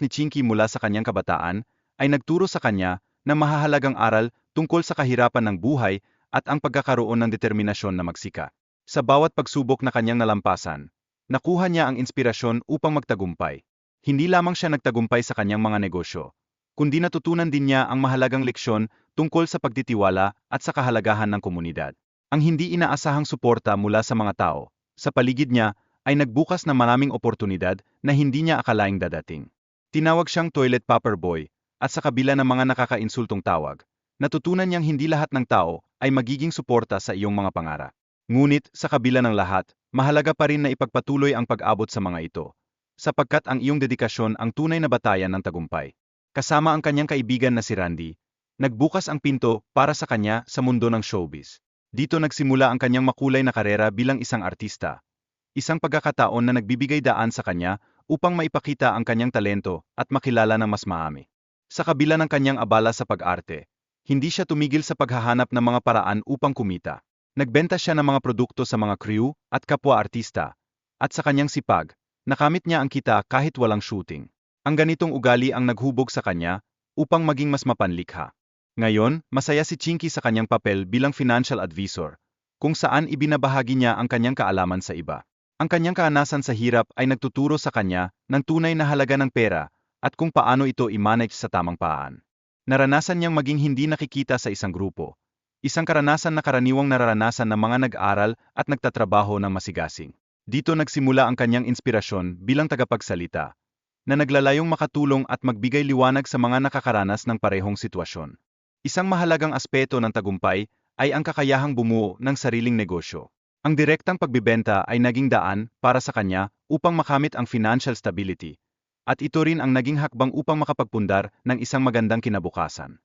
ni Chinky mula sa kanyang kabataan, ay nagturo sa kanya ng mahahalagang aral tungkol sa kahirapan ng buhay at ang pagkakaroon ng determinasyon na magsika. Sa bawat pagsubok na kanyang nalampasan, nakuha niya ang inspirasyon upang magtagumpay. Hindi lamang siya nagtagumpay sa kanyang mga negosyo, kundi natutunan din niya ang mahalagang leksyon tungkol sa pagtitiwala at sa kahalagahan ng komunidad. Ang hindi inaasahang suporta mula sa mga tao, sa paligid niya, ay nagbukas ng maraming oportunidad na hindi niya akalaing dadating. Tinawag siyang toilet paper boy, at sa kabila ng mga nakakainsultong tawag, natutunan niyang hindi lahat ng tao ay magiging suporta sa iyong mga pangarap. Ngunit, sa kabila ng lahat, mahalaga pa rin na ipagpatuloy ang pag-abot sa mga ito, sapagkat ang iyong dedikasyon ang tunay na batayan ng tagumpay. Kasama ang kanyang kaibigan na si Randy, nagbukas ang pinto para sa kanya sa mundo ng showbiz. Dito nagsimula ang kanyang makulay na karera bilang isang artista. Isang pagkakataon na nagbibigay daan sa kanya upang maipakita ang kanyang talento at makilala ng mas maami. Sa kabila ng kanyang abala sa pag-arte, hindi siya tumigil sa paghahanap ng mga paraan upang kumita. Nagbenta siya ng mga produkto sa mga crew at kapwa-artista, at sa kanyang sipag, nakamit niya ang kita kahit walang shooting. Ang ganitong ugali ang naghubog sa kanya upang maging mas mapanlikha. Ngayon, masaya si Chinky sa kanyang papel bilang financial advisor, kung saan ibinabahagi niya ang kanyang kaalaman sa iba. Ang kanyang kaanasan sa hirap ay nagtuturo sa kanya ng tunay na halaga ng pera at kung paano ito i-manage sa tamang paan. Naranasan niyang maging hindi nakikita sa isang grupo. Isang karanasan na karaniwang nararanasan ng mga nag-aral at nagtatrabaho ng masigasing. Dito nagsimula ang kanyang inspirasyon bilang tagapagsalita, na naglalayong makatulong at magbigay liwanag sa mga nakakaranas ng parehong sitwasyon. Isang mahalagang aspeto ng tagumpay ay ang kakayahang bumuo ng sariling negosyo. Ang direktang pagbibenta ay naging daan para sa kanya upang makamit ang financial stability, at ito rin ang naging hakbang upang makapagpundar ng isang magandang kinabukasan.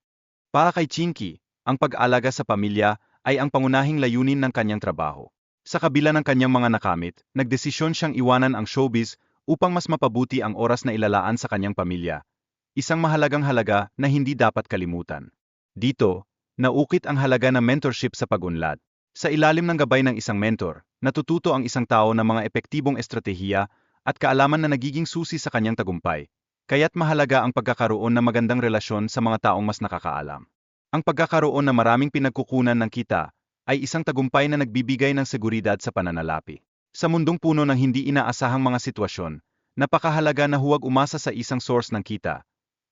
Para kay Chinky, ang pag-alaga sa pamilya ay ang pangunahing layunin ng kanyang trabaho. Sa kabila ng kanyang mga nakamit, nagdesisyon siyang iwanan ang showbiz upang mas mapabuti ang oras na ilalaan sa kanyang pamilya. Isang mahalagang halaga na hindi dapat kalimutan. Dito, naukit ang halaga ng mentorship sa pag-unlad. Sa ilalim ng gabay ng isang mentor, natututo ang isang tao ng mga epektibong estratehiya at kaalaman na nagiging susi sa kanyang tagumpay. Kaya't mahalaga ang pagkakaroon ng magandang relasyon sa mga taong mas nakakaalam. Ang pagkakaroon ng maraming pinagkukunan ng kita ay isang tagumpay na nagbibigay ng seguridad sa pananalapi. Sa mundong puno ng hindi inaasahang mga sitwasyon, napakahalaga na huwag umasa sa isang source ng kita.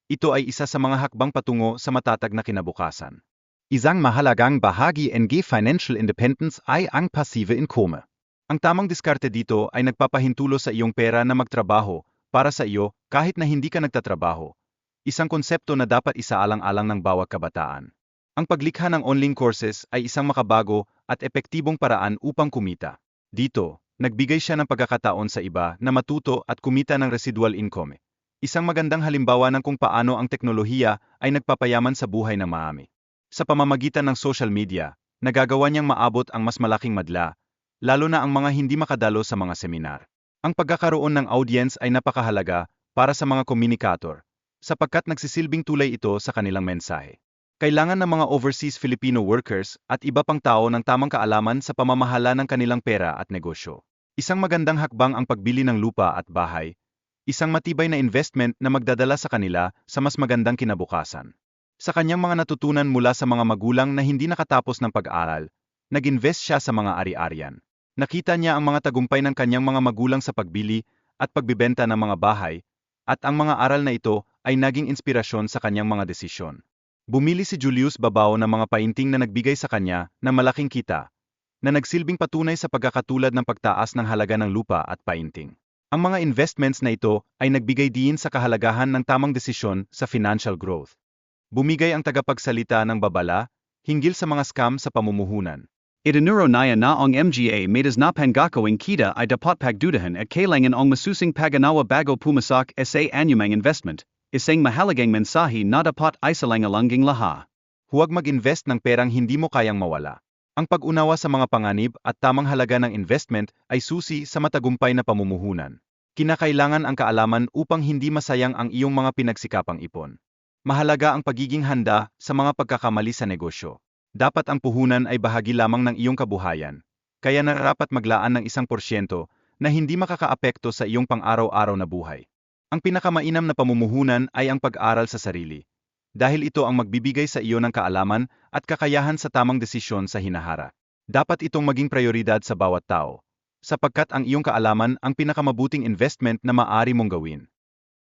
Ito ay isa sa mga hakbang patungo sa matatag na kinabukasan. Isang mahalagang bahagi ng financial independence ay ang passive income. Ang tamang diskarte dito ay nagpapahintulo sa iyong pera na magtrabaho para sa iyo kahit na hindi ka nagtatrabaho. Isang konsepto na dapat isaalang-alang ng bawat kabataan. Ang paglikha ng online courses ay isang makabago at epektibong paraan upang kumita. Dito, nagbigay siya ng pagkakataon sa iba na matuto at kumita ng residual income. Isang magandang halimbawa ng kung paano ang teknolohiya ay nagpapayaman sa buhay ng maami. Sa pamamagitan ng social media, nagagawa niyang maabot ang mas malaking madla, lalo na ang mga hindi makadalo sa mga seminar. Ang pagkakaroon ng audience ay napakahalaga para sa mga komunikator, sapagkat nagsisilbing tulay ito sa kanilang mensahe. Kailangan ng mga overseas Filipino workers at iba pang tao ng tamang kaalaman sa pamamahala ng kanilang pera at negosyo. Isang magandang hakbang ang pagbili ng lupa at bahay, isang matibay na investment na magdadala sa kanila sa mas magandang kinabukasan. Sa kanyang mga natutunan mula sa mga magulang na hindi nakatapos ng pag-aral, nag-invest siya sa mga ari-arian. Nakita niya ang mga tagumpay ng kanyang mga magulang sa pagbili at pagbibenta ng mga bahay, at ang mga aral na ito ay naging inspirasyon sa kanyang mga desisyon. Bumili si Julius Babao ng mga painting na nagbigay sa kanya ng malaking kita, na nagsilbing patunay sa pagkakatulad ng pagtaas ng halaga ng lupa at painting. Ang mga investments na ito ay nagbigay din sa kahalagahan ng tamang desisyon sa financial growth. Bumigay ang tagapagsalita ng babala, hinggil sa mga scam sa pamumuhunan. Itinuro naya na ang MGA made na pangakawing kita ay dapat pagdudahan at kailangan ang masusing paganawa bago pumasak sa anumang investment, isang mahalagang mensahe na dapat isalangalanging laha. Huwag mag-invest ng perang hindi mo kayang mawala. Ang pag-unawa sa mga panganib at tamang halaga ng investment ay susi sa matagumpay na pamumuhunan. Kinakailangan ang kaalaman upang hindi masayang ang iyong mga pinagsikapang ipon. Mahalaga ang pagiging handa sa mga pagkakamali sa negosyo. Dapat ang puhunan ay bahagi lamang ng iyong kabuhayan, kaya nararapat maglaan ng isang porsyento na hindi makakaapekto sa iyong pang-araw-araw na buhay. Ang pinakamainam na pamumuhunan ay ang pag-aral sa sarili. Dahil ito ang magbibigay sa iyo ng kaalaman at kakayahan sa tamang desisyon sa hinahara. Dapat itong maging prioridad sa bawat tao. Sapagkat ang iyong kaalaman ang pinakamabuting investment na maaari mong gawin.